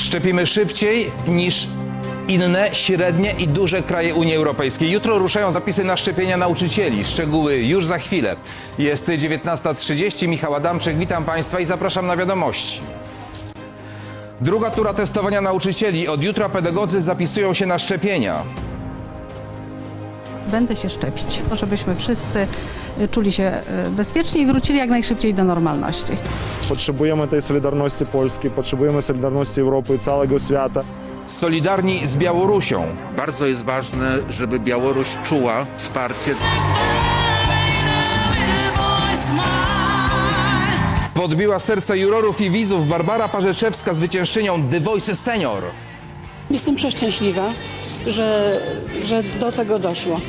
Szczepimy szybciej niż inne średnie i duże kraje Unii Europejskiej. Jutro ruszają zapisy na szczepienia nauczycieli. Szczegóły już za chwilę. Jest 19.30. Michał Adamczyk, witam Państwa i zapraszam na wiadomości. Druga tura testowania nauczycieli. Od jutra pedagodzy zapisują się na szczepienia. Będę się szczepić, żebyśmy wszyscy czuli się y, bezpiecznie i wrócili jak najszybciej do normalności. Potrzebujemy tej solidarności Polski, potrzebujemy solidarności Europy, całego świata. Solidarni z Białorusią. Bardzo jest ważne, żeby Białoruś czuła wsparcie Podbiła serce jurorów i widzów Barbara Parzeczewska zwyciężczynią The Voice Senior. Jestem przeszczęśliwa, że, że do tego doszło.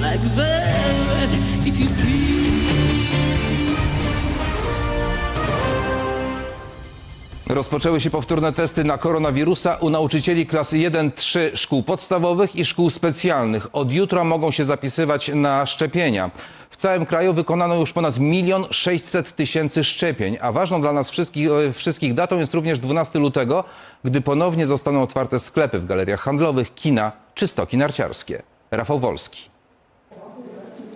Like velvet if you please. Rozpoczęły się powtórne testy na koronawirusa u nauczycieli klasy 1-3 szkół podstawowych i szkół specjalnych. Od jutra mogą się zapisywać na szczepienia. W całym kraju wykonano już ponad milion 600 tysięcy szczepień, a ważną dla nas wszystkich, e, wszystkich datą jest również 12 lutego, gdy ponownie zostaną otwarte sklepy w galeriach handlowych, kina czy stoki narciarskie. Rafał Wolski.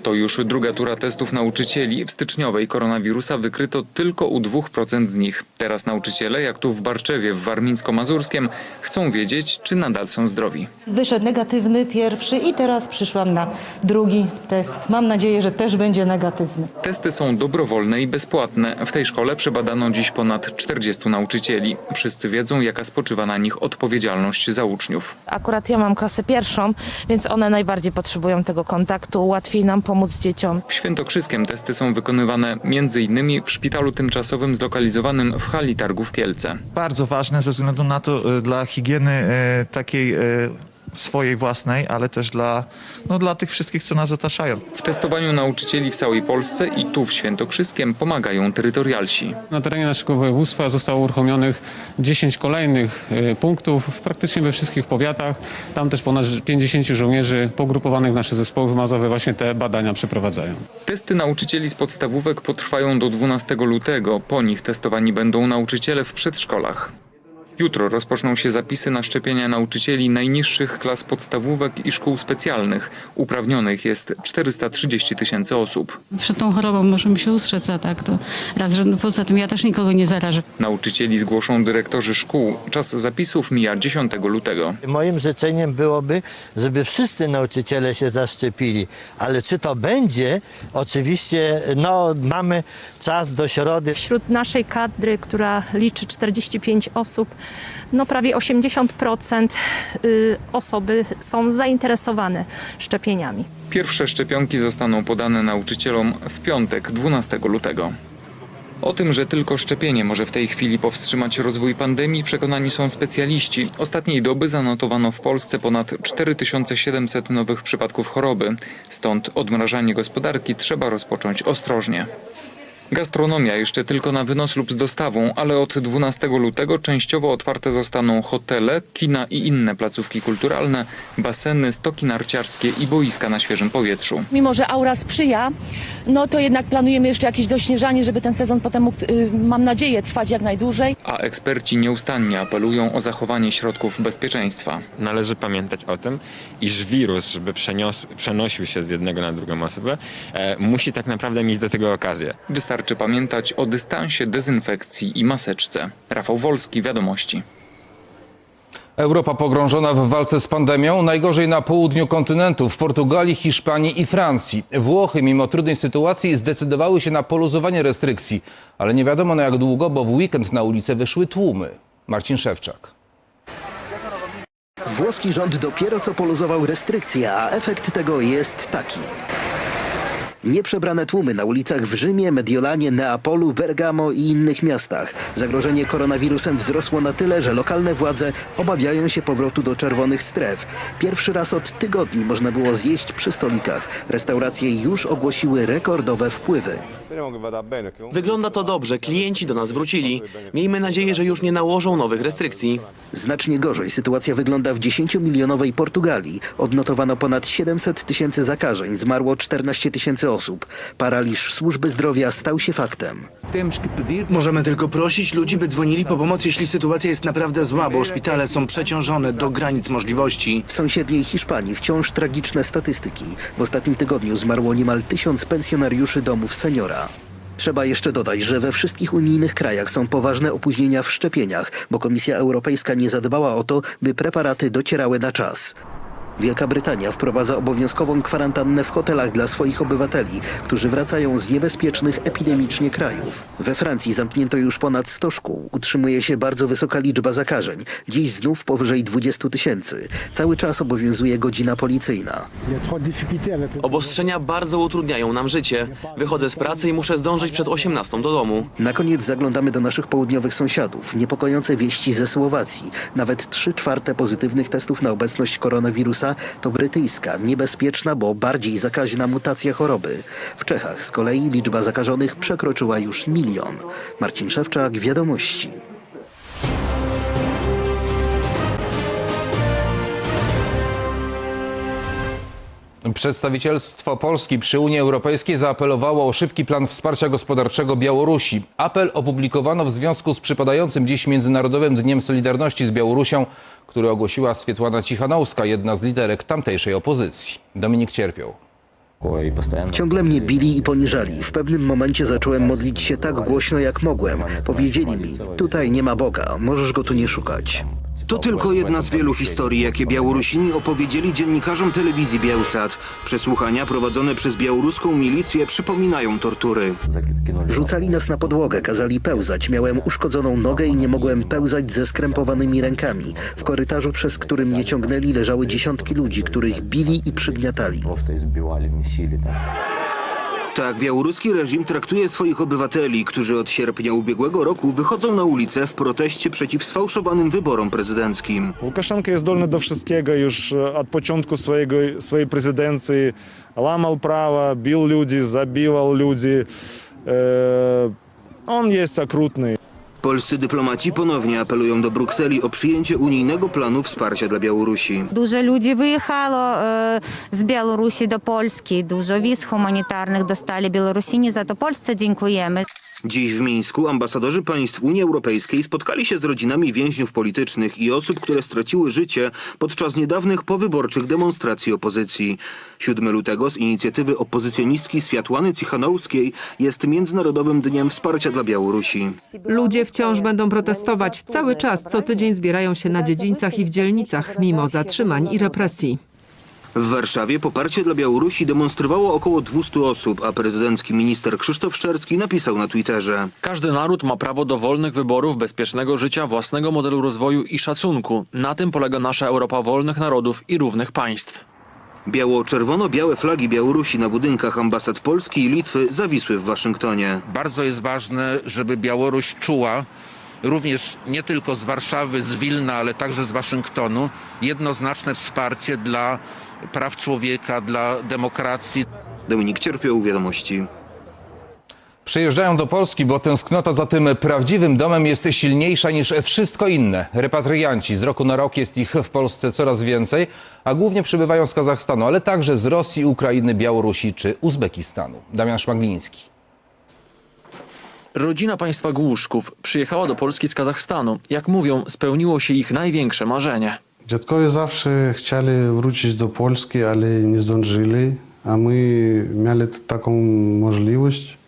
To już druga tura testów nauczycieli. W styczniowej koronawirusa wykryto tylko u 2% z nich. Teraz nauczyciele, jak tu w Barczewie w Warmińsko-Mazurskiem, chcą wiedzieć, czy nadal są zdrowi. Wyszedł negatywny pierwszy i teraz przyszłam na drugi test. Mam nadzieję, że też będzie negatywny. Testy są dobrowolne i bezpłatne. W tej szkole przebadano dziś ponad 40 nauczycieli. Wszyscy wiedzą, jaka spoczywa na nich odpowiedzialność za uczniów. Akurat ja mam klasę pierwszą, więc one najbardziej potrzebują tego kontaktu. Łatwiej nam pomóc dzieciom. W Świętokrzyskiem testy są wykonywane m.in. w szpitalu tymczasowym zlokalizowanym w hali targów Kielce. bardzo ważne ze względu na to e, dla higieny e, takiej e, swojej własnej, ale też dla, no, dla tych wszystkich, co nas otaczają. W testowaniu nauczycieli w całej Polsce i tu w Świętokrzyskiem pomagają terytorialsi. Na terenie naszego województwa zostało uruchomionych 10 kolejnych y, punktów praktycznie we wszystkich powiatach. Tam też ponad 50 żołnierzy pogrupowanych w nasze zespoły wymazowe właśnie te badania przeprowadzają. Testy nauczycieli z podstawówek potrwają do 12 lutego. Po nich testowani będą nauczyciele w przedszkolach. Jutro rozpoczną się zapisy na szczepienia nauczycieli najniższych klas podstawówek i szkół specjalnych. Uprawnionych jest 430 tysięcy osób. Przed tą chorobą możemy się ustrzec, a tak to raz, że no poza tym ja też nikogo nie zarażę. Nauczycieli zgłoszą dyrektorzy szkół. Czas zapisów mija 10 lutego. Moim życzeniem byłoby, żeby wszyscy nauczyciele się zaszczepili, ale czy to będzie? Oczywiście, no, mamy czas do środy. Wśród naszej kadry, która liczy 45 osób, no prawie 80% y, osoby są zainteresowane szczepieniami. Pierwsze szczepionki zostaną podane nauczycielom w piątek 12 lutego. O tym, że tylko szczepienie może w tej chwili powstrzymać rozwój pandemii, przekonani są specjaliści. Ostatniej doby zanotowano w Polsce ponad 4700 nowych przypadków choroby. Stąd odmrażanie gospodarki trzeba rozpocząć ostrożnie. Gastronomia jeszcze tylko na wynos lub z dostawą, ale od 12 lutego częściowo otwarte zostaną hotele, kina i inne placówki kulturalne, baseny, stoki narciarskie i boiska na świeżym powietrzu. Mimo, że aura sprzyja, no to jednak planujemy jeszcze jakieś dośnieżanie, żeby ten sezon potem mógł, y, mam nadzieję, trwać jak najdłużej. A eksperci nieustannie apelują o zachowanie środków bezpieczeństwa. Należy pamiętać o tym, iż wirus, żeby przenios, przenosił się z jednego na drugą osobę, e, musi tak naprawdę mieć do tego okazję. Wystarczy pamiętać o dystansie, dezynfekcji i maseczce. Rafał Wolski, Wiadomości. Europa pogrążona w walce z pandemią, najgorzej na południu kontynentu, w Portugalii, Hiszpanii i Francji. Włochy, mimo trudnej sytuacji, zdecydowały się na poluzowanie restrykcji, ale nie wiadomo na jak długo, bo w weekend na ulicę wyszły tłumy. Marcin Szewczak. Włoski rząd dopiero co poluzował restrykcje, a efekt tego jest taki. Nieprzebrane tłumy na ulicach w Rzymie, Mediolanie, Neapolu, Bergamo i innych miastach. Zagrożenie koronawirusem wzrosło na tyle, że lokalne władze obawiają się powrotu do czerwonych stref. Pierwszy raz od tygodni można było zjeść przy stolikach. Restauracje już ogłosiły rekordowe wpływy. Wygląda to dobrze, klienci do nas wrócili. Miejmy nadzieję, że już nie nałożą nowych restrykcji. Znacznie gorzej sytuacja wygląda w 10-milionowej Portugalii. Odnotowano ponad 700 tysięcy zakażeń, zmarło 14 tysięcy osób. Paraliż służby zdrowia stał się faktem. Możemy tylko prosić ludzi, by dzwonili po pomoc, jeśli sytuacja jest naprawdę zła, bo szpitale są przeciążone do granic możliwości. W sąsiedniej Hiszpanii wciąż tragiczne statystyki. W ostatnim tygodniu zmarło niemal tysiąc pensjonariuszy domów seniora. Trzeba jeszcze dodać, że we wszystkich unijnych krajach są poważne opóźnienia w szczepieniach, bo Komisja Europejska nie zadbała o to, by preparaty docierały na czas. Wielka Brytania wprowadza obowiązkową kwarantannę w hotelach dla swoich obywateli, którzy wracają z niebezpiecznych epidemicznie krajów. We Francji zamknięto już ponad 100 szkół. Utrzymuje się bardzo wysoka liczba zakażeń. Dziś znów powyżej 20 tysięcy. Cały czas obowiązuje godzina policyjna. Obostrzenia bardzo utrudniają nam życie. Wychodzę z pracy i muszę zdążyć przed 18 do domu. Na koniec zaglądamy do naszych południowych sąsiadów. Niepokojące wieści ze Słowacji. Nawet 3 czwarte pozytywnych testów na obecność koronawirusa to brytyjska, niebezpieczna, bo bardziej zakaźna mutacja choroby. W Czechach z kolei liczba zakażonych przekroczyła już milion. Marcin Szewczak, Wiadomości. Przedstawicielstwo Polski przy Unii Europejskiej zaapelowało o szybki plan wsparcia gospodarczego Białorusi. Apel opublikowano w związku z przypadającym dziś Międzynarodowym Dniem Solidarności z Białorusią, który ogłosiła Swietłana Cichanowska, jedna z liderek tamtejszej opozycji. Dominik Cierpiał. Ciągle mnie bili i poniżali. W pewnym momencie zacząłem modlić się tak głośno, jak mogłem. Powiedzieli mi, tutaj nie ma Boga, możesz go tu nie szukać. To tylko jedna z wielu historii, jakie Białorusini opowiedzieli dziennikarzom telewizji Białsat. Przesłuchania prowadzone przez białoruską milicję przypominają tortury. Rzucali nas na podłogę, kazali pełzać. Miałem uszkodzoną nogę i nie mogłem pełzać ze skrępowanymi rękami. W korytarzu, przez który mnie ciągnęli, leżały dziesiątki ludzi, których bili i przygniatali. Tak, białoruski reżim traktuje swoich obywateli, którzy od sierpnia ubiegłego roku wychodzą na ulicę w proteście przeciw sfałszowanym wyborom prezydenckim. Łukaszenko jest zdolny do wszystkiego już e, od początku swojego, swojej prezydencji. Łamał prawa, bił ludzi, zabijał ludzi. E, on jest okrutny. Polscy dyplomaci ponownie apelują do Brukseli o przyjęcie unijnego planu wsparcia dla Białorusi. Dużo ludzi wyjechało e, z Białorusi do Polski. Dużo wiz humanitarnych dostali Białorusini, za to Polsce dziękujemy. Dziś w Mińsku ambasadorzy państw Unii Europejskiej spotkali się z rodzinami więźniów politycznych i osób, które straciły życie podczas niedawnych powyborczych demonstracji opozycji. 7 lutego z inicjatywy opozycjonistki Światłany Cichanowskiej jest Międzynarodowym Dniem Wsparcia dla Białorusi. Ludzie wciąż będą protestować. Cały czas, co tydzień zbierają się na dziedzińcach i w dzielnicach, mimo zatrzymań i represji. W Warszawie poparcie dla Białorusi demonstrowało około 200 osób, a prezydencki minister Krzysztof Szczerski napisał na Twitterze. Każdy naród ma prawo do wolnych wyborów, bezpiecznego życia, własnego modelu rozwoju i szacunku. Na tym polega nasza Europa wolnych narodów i równych państw. Biało-czerwono-białe flagi Białorusi na budynkach ambasad Polski i Litwy zawisły w Waszyngtonie. Bardzo jest ważne, żeby Białoruś czuła również nie tylko z Warszawy, z Wilna, ale także z Waszyngtonu jednoznaczne wsparcie dla praw człowieka, dla demokracji. Dominik Cierpiał, Wiadomości. Przyjeżdżają do Polski, bo tęsknota za tym prawdziwym domem jest silniejsza niż wszystko inne. Repatrianci z roku na rok jest ich w Polsce coraz więcej, a głównie przybywają z Kazachstanu, ale także z Rosji, Ukrainy, Białorusi czy Uzbekistanu. Damian Szmagliński. Rodzina państwa Głuszków przyjechała do Polski z Kazachstanu. Jak mówią, spełniło się ich największe marzenie. Dziadkowie zawsze chcieli wrócić do Polski, ale nie zdążyli, a my mieli taką możliwość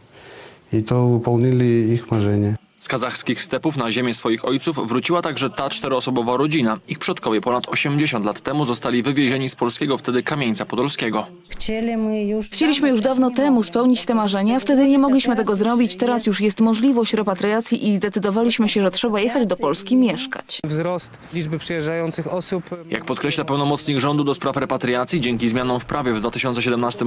i to wypełnili ich marzenie. Z kazachskich stepów na ziemię swoich ojców wróciła także ta czteroosobowa rodzina. Ich przodkowie ponad 80 lat temu zostali wywiezieni z polskiego wtedy Kamieńca Podolskiego. Chcieliśmy już dawno temu spełnić te marzenia, wtedy nie mogliśmy tego zrobić. Teraz już jest możliwość repatriacji i zdecydowaliśmy się, że trzeba jechać do Polski mieszkać. Wzrost liczby przyjeżdżających osób. Jak podkreśla pełnomocnik rządu do spraw repatriacji, dzięki zmianom w prawie w 2017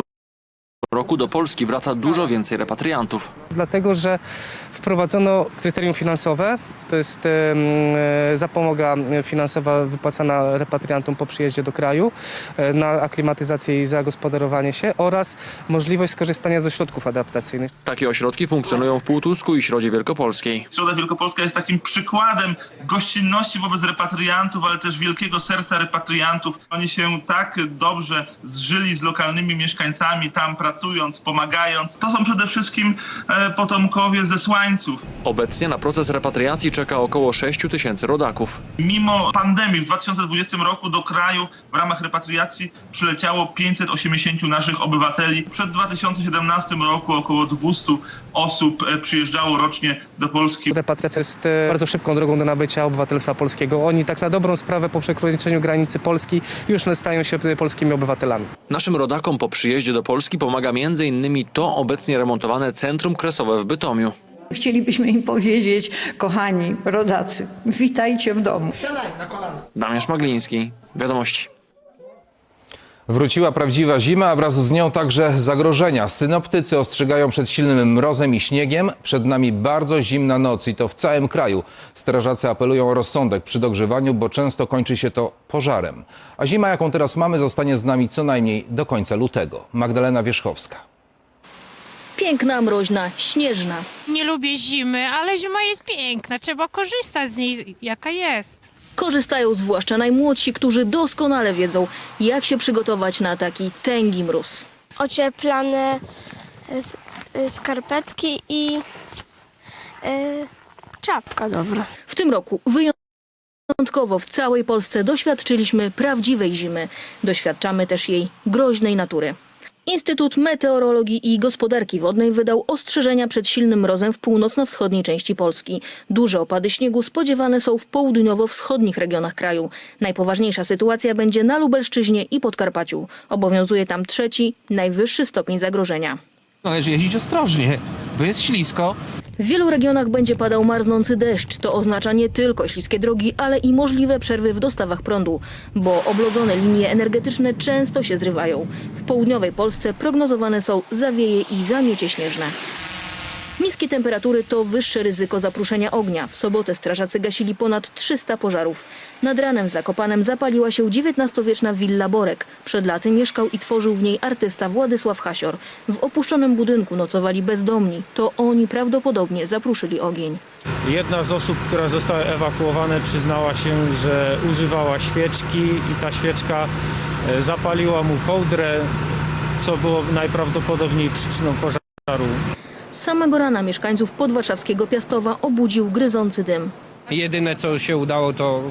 roku do Polski wraca dużo więcej repatriantów. Dlatego, że wprowadzono kryterium finansowe, to jest e, zapomoga finansowa wypłacana repatriantom po przyjeździe do kraju e, na aklimatyzację i zagospodarowanie się oraz możliwość skorzystania ze środków adaptacyjnych. Takie ośrodki funkcjonują w Półtusku i Środzie Wielkopolskiej. Środa Wielkopolska jest takim przykładem gościnności wobec repatriantów, ale też wielkiego serca repatriantów. Oni się tak dobrze zżyli z lokalnymi mieszkańcami, tam pracują pracując, pomagając. To są przede wszystkim e, potomkowie zesłańców. Obecnie na proces repatriacji czeka około 6 tysięcy rodaków. Mimo pandemii w 2020 roku do kraju w ramach repatriacji przyleciało 580 naszych obywateli. Przed 2017 roku około 200 osób e, przyjeżdżało rocznie do Polski. Repatriacja jest e, bardzo szybką drogą do nabycia obywatelstwa polskiego. Oni tak na dobrą sprawę po przekroczeniu granicy Polski już stają się polskimi obywatelami. Naszym rodakom po przyjeździe do Polski pomaga m.in. to obecnie remontowane Centrum Kresowe w Bytomiu. Chcielibyśmy im powiedzieć, kochani rodacy, witajcie w domu. Damian Szmagliński, Wiadomości. Wróciła prawdziwa zima, a wraz z nią także zagrożenia. Synoptycy ostrzegają przed silnym mrozem i śniegiem. Przed nami bardzo zimna noc i to w całym kraju. Strażacy apelują o rozsądek przy dogrzewaniu, bo często kończy się to pożarem. A zima, jaką teraz mamy, zostanie z nami co najmniej do końca lutego. Magdalena Wierzchowska. Piękna, mroźna, śnieżna. Nie lubię zimy, ale zima jest piękna. Trzeba korzystać z niej, jaka jest. Korzystają zwłaszcza najmłodsi, którzy doskonale wiedzą, jak się przygotować na taki tęgi mróz. ocieplane s- skarpetki i e, czapka dobra. W tym roku wyjątkowo w całej Polsce doświadczyliśmy prawdziwej zimy. Doświadczamy też jej groźnej natury. Instytut Meteorologii i Gospodarki Wodnej wydał ostrzeżenia przed silnym mrozem w północno-wschodniej części Polski. Duże opady śniegu spodziewane są w południowo-wschodnich regionach kraju. Najpoważniejsza sytuacja będzie na Lubelszczyźnie i Podkarpaciu. Obowiązuje tam trzeci, najwyższy stopień zagrożenia. Należy jeździć ostrożnie, bo jest ślisko. W wielu regionach będzie padał marznący deszcz. To oznacza nie tylko śliskie drogi, ale i możliwe przerwy w dostawach prądu, bo oblodzone linie energetyczne często się zrywają. W południowej Polsce prognozowane są zawieje i zamiecie śnieżne. Niskie temperatury to wyższe ryzyko zapruszenia ognia. W sobotę strażacy gasili ponad 300 pożarów. Nad ranem w Zakopanem zapaliła się XIX-wieczna willa Borek. Przed laty mieszkał i tworzył w niej artysta Władysław Hasior. W opuszczonym budynku nocowali bezdomni. To oni prawdopodobnie zapruszyli ogień. Jedna z osób, która została ewakuowana, przyznała się, że używała świeczki i ta świeczka e, zapaliła mu kołdrę, co było najprawdopodobniej przyczyną pożaru. Samego rana mieszkańców podwarszawskiego Piastowa obudził gryzący dym. Jedyne co się udało to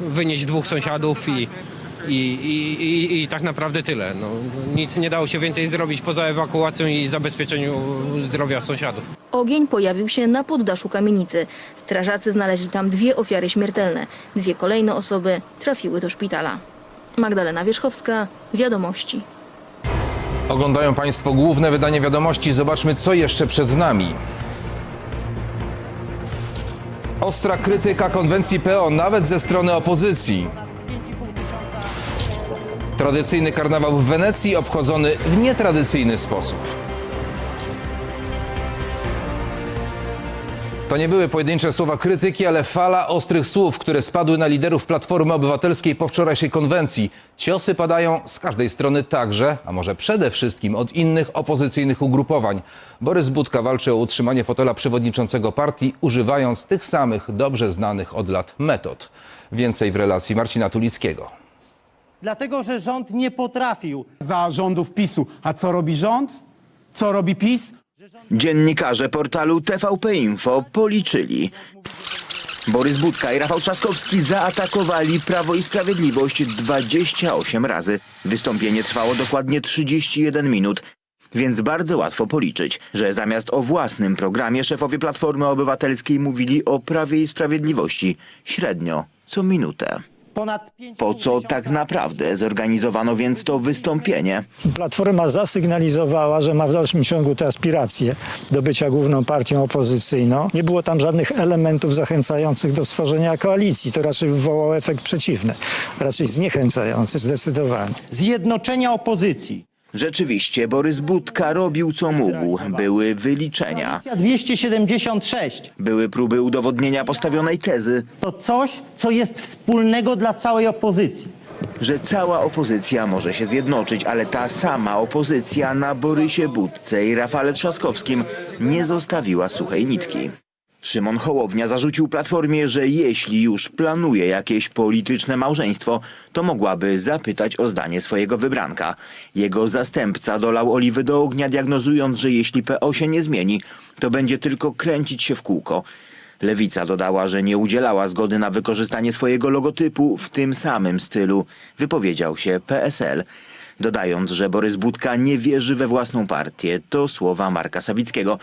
wynieść dwóch sąsiadów i, i, i, i, i tak naprawdę tyle. No, nic nie dało się więcej zrobić poza ewakuacją i zabezpieczeniu zdrowia sąsiadów. Ogień pojawił się na poddaszu kamienicy. Strażacy znaleźli tam dwie ofiary śmiertelne. Dwie kolejne osoby trafiły do szpitala. Magdalena Wierzchowska, Wiadomości. Oglądają Państwo główne wydanie wiadomości. Zobaczmy, co jeszcze przed nami. Ostra krytyka konwencji PO, nawet ze strony opozycji. Tradycyjny karnawał w Wenecji obchodzony w nietradycyjny sposób. To nie były pojedyncze słowa krytyki, ale fala ostrych słów, które spadły na liderów Platformy Obywatelskiej po wczorajszej konwencji. Ciosy padają z każdej strony także, a może przede wszystkim od innych opozycyjnych ugrupowań. Borys Budka walczy o utrzymanie fotela przewodniczącego partii, używając tych samych dobrze znanych od lat metod. Więcej w relacji Marcina Tulickiego. Dlatego, że rząd nie potrafił za rządów PiSu. A co robi rząd? Co robi PiS? Dziennikarze portalu TVP Info policzyli. Borys Budka i Rafał Trzaskowski zaatakowali Prawo i Sprawiedliwość 28 razy. Wystąpienie trwało dokładnie 31 minut. Więc bardzo łatwo policzyć, że zamiast o własnym programie szefowie Platformy Obywatelskiej mówili o Prawie i Sprawiedliwości średnio co minutę. Po co tak naprawdę zorganizowano więc to wystąpienie? Platforma zasygnalizowała, że ma w dalszym ciągu te aspiracje do bycia główną partią opozycyjną. Nie było tam żadnych elementów zachęcających do stworzenia koalicji. To raczej wywołało efekt przeciwny, raczej zniechęcający zdecydowanie. Zjednoczenia opozycji. Rzeczywiście Borys Budka robił co mógł. Były wyliczenia. 276 Były próby udowodnienia postawionej tezy, to coś, co jest wspólnego dla całej opozycji. że cała opozycja może się zjednoczyć, ale ta sama opozycja na Borysie Budce i Rafale Trzaskowskim nie zostawiła suchej nitki. Szymon Hołownia zarzucił Platformie, że jeśli już planuje jakieś polityczne małżeństwo, to mogłaby zapytać o zdanie swojego wybranka. Jego zastępca dolał oliwy do ognia, diagnozując, że jeśli PO się nie zmieni, to będzie tylko kręcić się w kółko. Lewica dodała, że nie udzielała zgody na wykorzystanie swojego logotypu w tym samym stylu. Wypowiedział się PSL. Dodając, że Borys Budka nie wierzy we własną partię, to słowa Marka Sawickiego.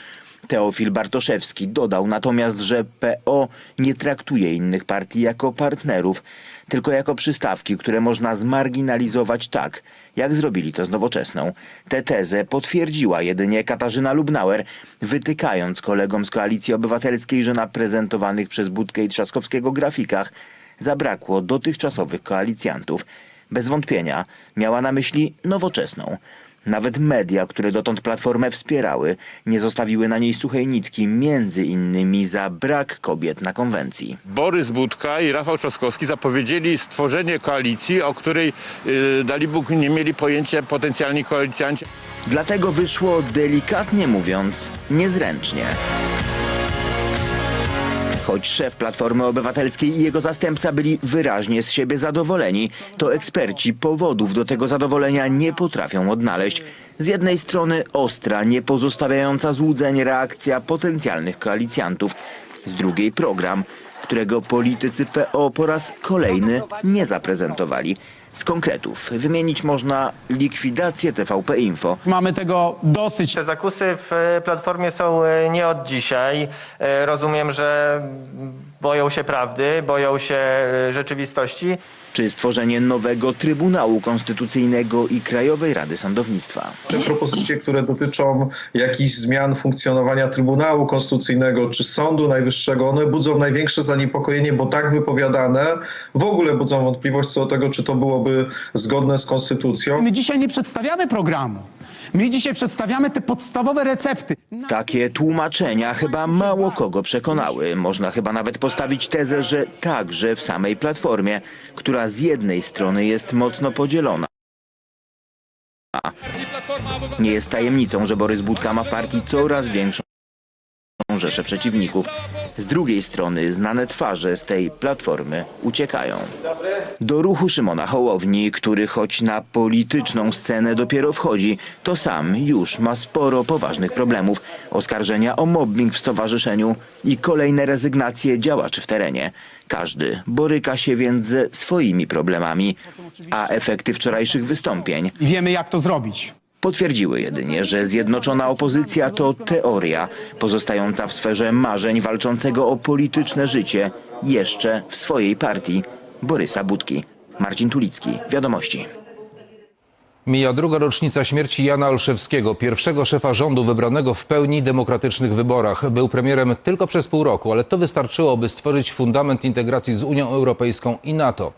Teofil Bartoszewski dodał natomiast, że PO nie traktuje innych partii jako partnerów, tylko jako przystawki, które można zmarginalizować tak, jak zrobili to z nowoczesną. Tę tezę potwierdziła jedynie Katarzyna Lubnauer, wytykając kolegom z Koalicji Obywatelskiej, że na prezentowanych przez Budkę i Trzaskowskiego grafikach zabrakło dotychczasowych koalicjantów. Bez wątpienia miała na myśli nowoczesną. Nawet media, które dotąd Platformę wspierały, nie zostawiły na niej suchej nitki, między innymi za brak kobiet na konwencji. Borys Budka i Rafał Trzaskowski zapowiedzieli stworzenie koalicji, o której yy, dalibóg nie mieli pojęcia potencjalni koalicjanci. Dlatego wyszło, delikatnie mówiąc, niezręcznie. Choć szef Platformy Obywatelskiej i jego zastępca byli wyraźnie z siebie zadowoleni, to eksperci powodów do tego zadowolenia nie potrafią odnaleźć. Z jednej strony ostra, nie pozostawiająca złudzeń reakcja potencjalnych koalicjantów. Z drugiej program, którego politycy PO po raz kolejny nie zaprezentowali. Z konkretów wymienić można likwidację TVP Info, Mamy tego dosyć. Te zakusy w e, Platformie są e, nie od dzisiaj. E, Rozumiem, że boją się prawdy, boją się e, rzeczywistości. czy stworzenie nowego Trybunału Konstytucyjnego i Krajowej Rady Sądownictwa. Te propozycje, które dotyczą jakichś zmian funkcjonowania Trybunału Konstytucyjnego czy Sądu Najwyższego, one budzą największe zaniepokojenie, bo tak wypowiadane w ogóle budzą wątpliwość co do tego, czy to byłoby zgodne z konstytucją. My dzisiaj nie przedstawiamy programu. My dzisiaj przedstawiamy te podstawowe recepty. Takie tłumaczenia chyba mało kogo przekonały. Można chyba nawet postawić tezę, że także w samej Platformie, która z jednej strony jest mocno podzielona. Nie jest tajemnicą, że Borys Budka ma w partii coraz większą rzeszę przeciwników. Z drugiej strony znane twarze z tej platformy uciekają. Do ruchu Szymona Hołowni, który choć na polityczną scenę dopiero wchodzi, to sam już ma sporo poważnych problemów. Oskarżenia o mobbing w stowarzyszeniu i kolejne rezygnacje działaczy w terenie. Każdy boryka się więc ze swoimi problemami, a efekty wczorajszych wystąpień I wiemy, jak to zrobić. Potwierdziły jedynie, że zjednoczona opozycja to teoria pozostająca w sferze marzeń walczącego o polityczne życie jeszcze w swojej partii Borysa Budki. Marcin Tulicki, Wiadomości. Mija druga rocznica śmierci Jana Olszewskiego, pierwszego szefa rządu wybranego w pełni demokratycznych wyborach. Był premierem tylko przez pół roku, ale to wystarczyło, by stworzyć fundament integracji z Unią Europejską i NATO.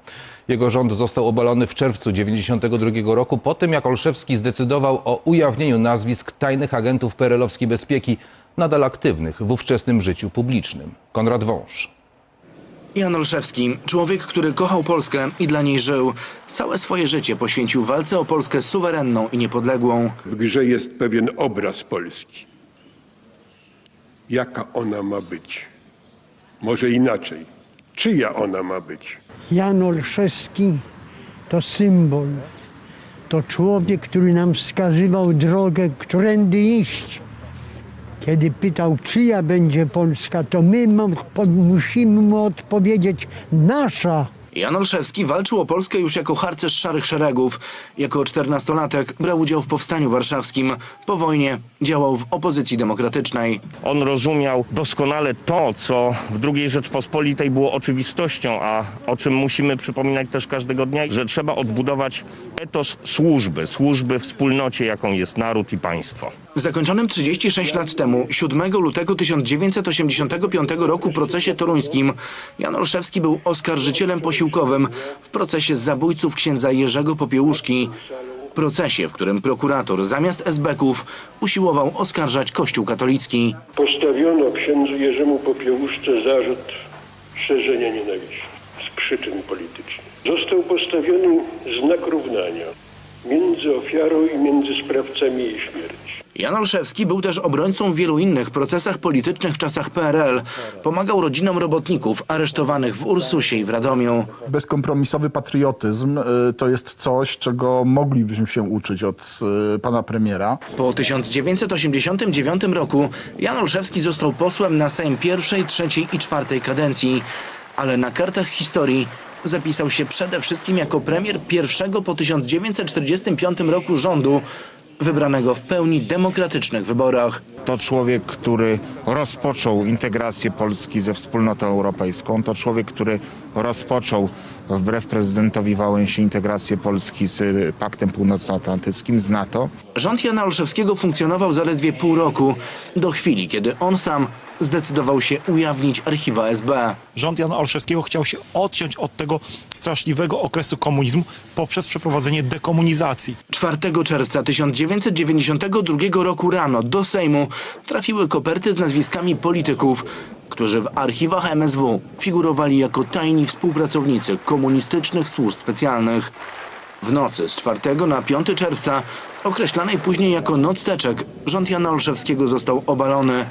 Jego rząd został obalony w czerwcu 1992 roku po tym, jak Olszewski zdecydował o ujawnieniu nazwisk tajnych agentów perelowskiej bezpieki, nadal aktywnych w ówczesnym życiu publicznym. Konrad Wąż. Jan Olszewski, człowiek, który kochał Polskę i dla niej żył. Całe swoje życie poświęcił walce o Polskę suwerenną i niepodległą. W grze jest pewien obraz Polski. Jaka ona ma być? Może inaczej. Czyja ona ma być? Jan Olszewski to symbol. To człowiek, który nam wskazywał drogę, którędy iść. Kiedy pytał, czyja będzie Polska, to my musimy mu odpowiedzieć, nasza. Jan Olszewski walczył o Polskę już jako harcerz szarych szeregów. Jako czternastolatek brał udział w powstaniu warszawskim. Po wojnie działał w opozycji demokratycznej. On rozumiał doskonale to, co w II Rzeczpospolitej było oczywistością, a o czym musimy przypominać też każdego dnia, że trzeba odbudować etos służby, służby wspólnocie, jaką jest naród i państwo. W zakończonym 36 lat temu, 7 lutego 1985 roku procesie toruńskim, Jan Olszewski był oskarżycielem posiłkowym w procesie zabójców księdza Jerzego Popiełuszki. Procesie, w którym prokurator zamiast esbeków usiłował oskarżać Kościół katolicki. Postawiono księdzu Jerzemu Popiełuszce zarzut szerzenia nienawiści z przyczyn politycznych. Został postawiony znak równania między ofiarą i między sprawcami jej śmierci. Jan Olszewski był też obrońcą w wielu innych procesach politycznych w czasach PRL. Pomagał rodzinom robotników aresztowanych w Ursusie i w Radomiu. Bezkompromisowy patriotyzm y, to jest coś, czego moglibyśmy się uczyć od y, pana premiera. Po 1989 roku Jan Olszewski został posłem na Sejm pierwszej, trzeciej i czwartej kadencji, ale na kartach historii zapisał się przede wszystkim jako premier pierwszego po 1945 roku rządu, wybranego w pełni demokratycznych wyborach. To człowiek, który rozpoczął integrację Polski ze wspólnotą europejską. To człowiek, który rozpoczął wbrew prezydentowi Wałęsie integrację Polski z Paktem Północnoatlantyckim, z NATO. Rząd Jana Olszewskiego funkcjonował zaledwie pół roku, do chwili, kiedy on sam zdecydował się ujawnić archiwa SB. Rząd Jana Olszewskiego chciał się odciąć od tego straszliwego okresu komunizmu poprzez przeprowadzenie dekomunizacji. 4 czerwca 1992 roku rano do Sejmu trafiły koperty z nazwiskami polityków, którzy w archiwach MSW figurowali jako tajni współpracownicy komunistycznych służb specjalnych. W nocy z 4 na 5 czerwca, określanej później jako noc teczek, rząd Jana Olszewskiego został obalony.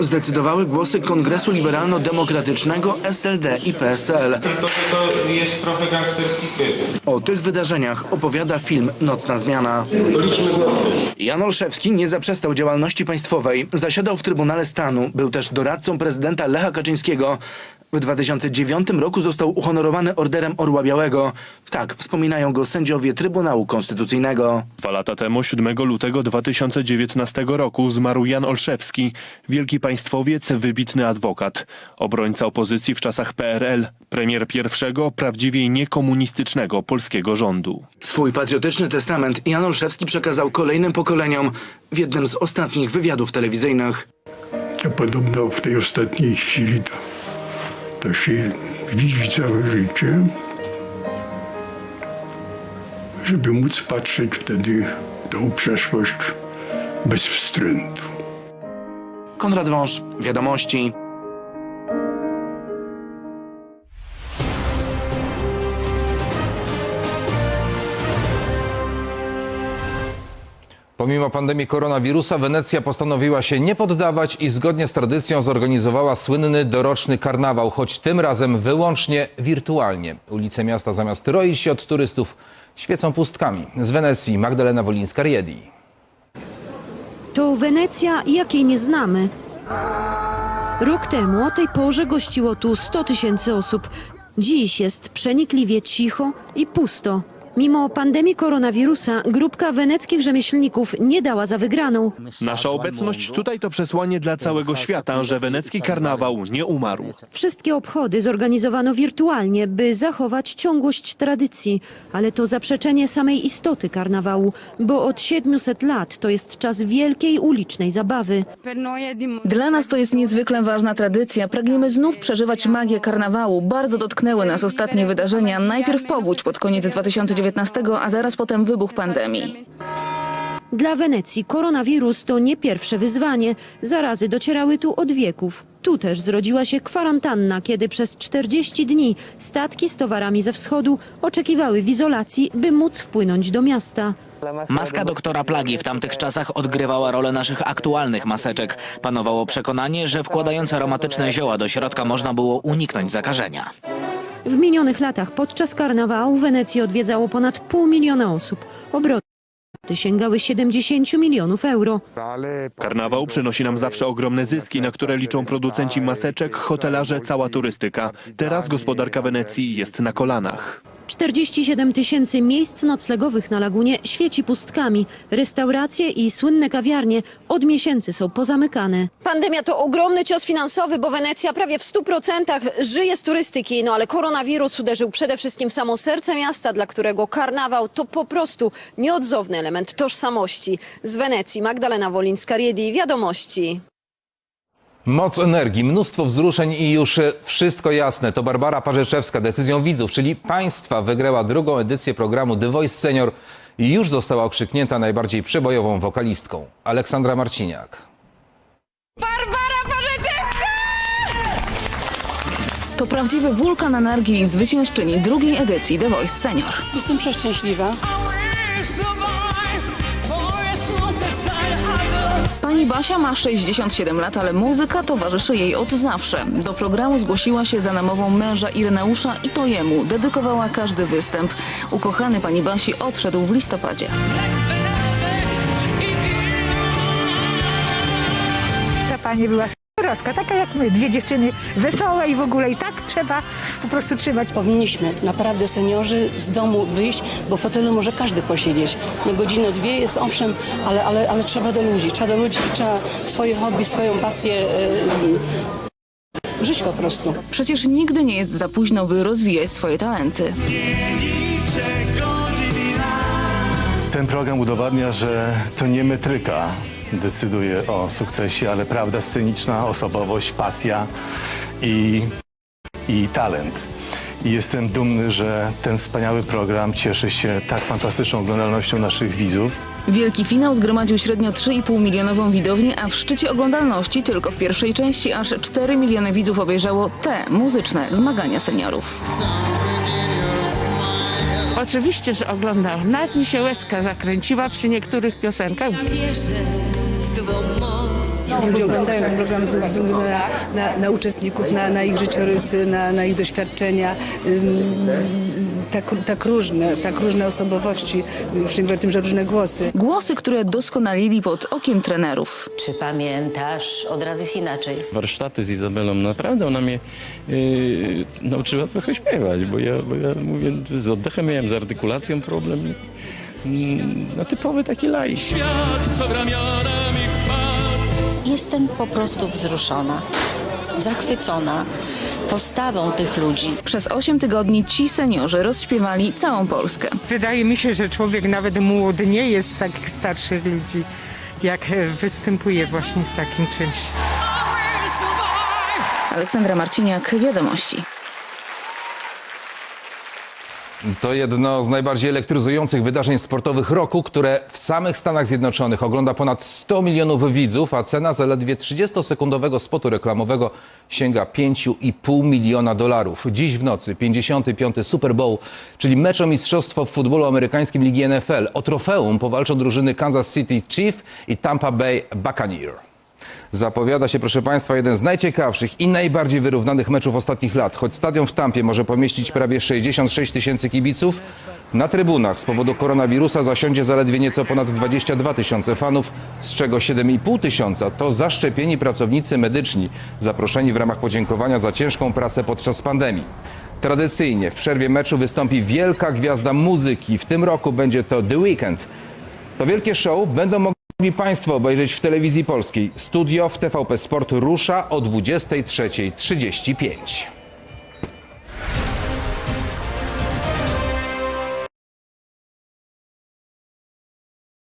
Zdecydowały głosy Kongresu Liberalno-Demokratycznego SLD i PSL. Tylko, że to jest trochę gangsterski krytyk. O tych wydarzeniach opowiada film Nocna Zmiana. Jan Olszewski nie zaprzestał działalności państwowej. Zasiadał w Trybunale Stanu. Był też doradcą prezydenta Lecha Kaczyńskiego. W 2009 roku został uhonorowany Orderem Orła Białego. Tak wspominają go sędziowie Trybunału Konstytucyjnego. Dwa lata temu, 7 lutego 2019 roku, zmarł Jan Olszewski, wielki państwowiec, wybitny adwokat, obrońca opozycji w czasach PRL, premier pierwszego, prawdziwie niekomunistycznego polskiego rządu. Swój patriotyczny testament Jan Olszewski przekazał kolejnym pokoleniom w jednym z ostatnich wywiadów telewizyjnych. Podobno w tej ostatniej chwili to, to się widzi całe życie, żeby móc patrzeć wtedy tą przeszłość bez wstrętu. Konrad Wąż, Wiadomości. Pomimo pandemii koronawirusa Wenecja postanowiła się nie poddawać i zgodnie z tradycją zorganizowała słynny doroczny karnawał, choć tym razem wyłącznie wirtualnie. Ulice miasta zamiast roić się od turystów świecą pustkami. Z Wenecji Magdalena Wolińska-Riedi. To Wenecja, jakiej nie znamy. Rok temu o tej porze gościło tu 100 tysięcy osób. Dziś jest przenikliwie cicho i pusto. Mimo pandemii koronawirusa, grupka weneckich rzemieślników nie dała za wygraną. Nasza obecność tutaj to przesłanie dla całego świata, że wenecki karnawał nie umarł. Wszystkie obchody zorganizowano wirtualnie, by zachować ciągłość tradycji, ale to zaprzeczenie samej istoty karnawału, bo od 700 lat to jest czas wielkiej ulicznej zabawy. Dla nas to jest niezwykle ważna tradycja. Pragniemy znów przeżywać magię karnawału. Bardzo dotknęły nas ostatnie wydarzenia. Najpierw powódź pod koniec 2019, a zaraz potem wybuch pandemii. Dla Wenecji koronawirus to nie pierwsze wyzwanie. Zarazy docierały tu od wieków. Tu też zrodziła się kwarantanna, kiedy przez 40 dni statki z towarami ze wschodu oczekiwały w izolacji, by móc wpłynąć do miasta. Maska doktora Plagi w tamtych czasach odgrywała rolę naszych aktualnych maseczek. Panowało przekonanie, że wkładając aromatyczne zioła do środka można było uniknąć zakażenia. W minionych latach podczas karnawału Wenecję odwiedzało ponad pół miliona osób. Obroty sięgały 70 milionów euro. Karnawał przynosi nam zawsze ogromne zyski, na które liczą producenci maseczek, hotelarze, cała turystyka. Teraz gospodarka Wenecji jest na kolanach. 47 tysięcy miejsc noclegowych na lagunie świeci pustkami. Restauracje i słynne kawiarnie od miesięcy są pozamykane. Pandemia to ogromny cios finansowy, bo Wenecja prawie w 100% żyje z turystyki. No ale koronawirus uderzył przede wszystkim w samo serce miasta, dla którego karnawał to po prostu nieodzowny element tożsamości. Z Wenecji Magdalena Wolińska-Riedi, Wiadomości. Moc energii, mnóstwo wzruszeń i już wszystko jasne. To Barbara Parzeczewska decyzją widzów, czyli państwa, wygrała drugą edycję programu The Voice Senior i już została okrzyknięta najbardziej przebojową wokalistką. Aleksandra Marciniak. To prawdziwy wulkan energii i zwyciężczyni drugiej edycji The Voice Senior. Jestem przeszczęśliwa. Pani Basia ma 67 lat, ale muzyka towarzyszy jej od zawsze. Do programu zgłosiła się za namową męża Ireneusza i to jemu dedykowała każdy występ. Ukochany pani Basi odszedł w listopadzie. Ta pani była skoroska, taka jak my, dwie dziewczyny wesołe i w ogóle i tak trzeba po prostu trzymać. Powinniśmy naprawdę seniorzy z domu wyjść, bo w fotelu może każdy posiedzieć. Na godzinę, dwie jest owszem, ale, ale, ale trzeba do ludzi, trzeba do ludzi i trzeba swoje hobby, swoją pasję e, żyć po prostu. Przecież nigdy nie jest za późno, by rozwijać swoje talenty. Ten program udowadnia, że to nie metryka decyduje o sukcesie, ale prawda sceniczna, osobowość, pasja i, i talent. I jestem dumny, że ten wspaniały program cieszy się tak fantastyczną oglądalnością naszych widzów. Wielki finał zgromadził średnio 3,5 milionową widownię, a w szczycie oglądalności tylko w pierwszej części aż 4 miliony widzów obejrzało te muzyczne zmagania seniorów. Oczywiście, że oglądałam. Nawet mi się łezka zakręciła przy niektórych piosenkach. Ludzie oglądają ten program ze względu na, na, na uczestników, na, na ich życiorysy, na, na ich doświadczenia. Tak, tak różne, tak różne osobowości, już nie mówię o tym, że różne głosy. Głosy, które doskonalili pod okiem trenerów. Czy pamiętasz? Od razu jest inaczej. warsztaty z Izabelą, naprawdę ona mnie yy, nauczyła trochę śpiewać, bo ja, bo ja mówię, z oddechem miałem, z artykulacją problem. No typowy taki laik. Jestem po prostu wzruszona, zachwycona postawą tych ludzi. Przez 8 tygodni ci seniorzy rozśpiewali całą Polskę. Wydaje mi się, że człowiek nawet młody nie jest z takich starszych ludzi, jak e, występuje właśnie w takim czymś. Aleksandra Marciniak, Wiadomości. To jedno z najbardziej elektryzujących wydarzeń sportowych roku, które w samych Stanach Zjednoczonych ogląda ponad 100 milionów widzów, a cena zaledwie 30-sekundowego spotu reklamowego sięga 5,5 miliona dolarów. Dziś w nocy 55. Super Bowl, czyli mecz o mistrzostwo w futbolu amerykańskim Ligi NFL. O trofeum powalczą drużyny Kansas City Chief i Tampa Bay Buccaneer. Zapowiada się, proszę Państwa, jeden z najciekawszych i najbardziej wyrównanych meczów ostatnich lat. Choć stadion w Tampie może pomieścić prawie 66 tysięcy kibiców, na trybunach z powodu koronawirusa zasiądzie zaledwie nieco ponad 22 tysiące fanów, z czego 7,5 tysiąca to zaszczepieni pracownicy medyczni, zaproszeni w ramach podziękowania za ciężką pracę podczas pandemii. Tradycyjnie w przerwie meczu wystąpi wielka gwiazda muzyki. W tym roku będzie to The Weeknd. To wielkie show będą mogli Państwo obejrzeć w telewizji polskiej. Studio w TVP Sport rusza o 23.35.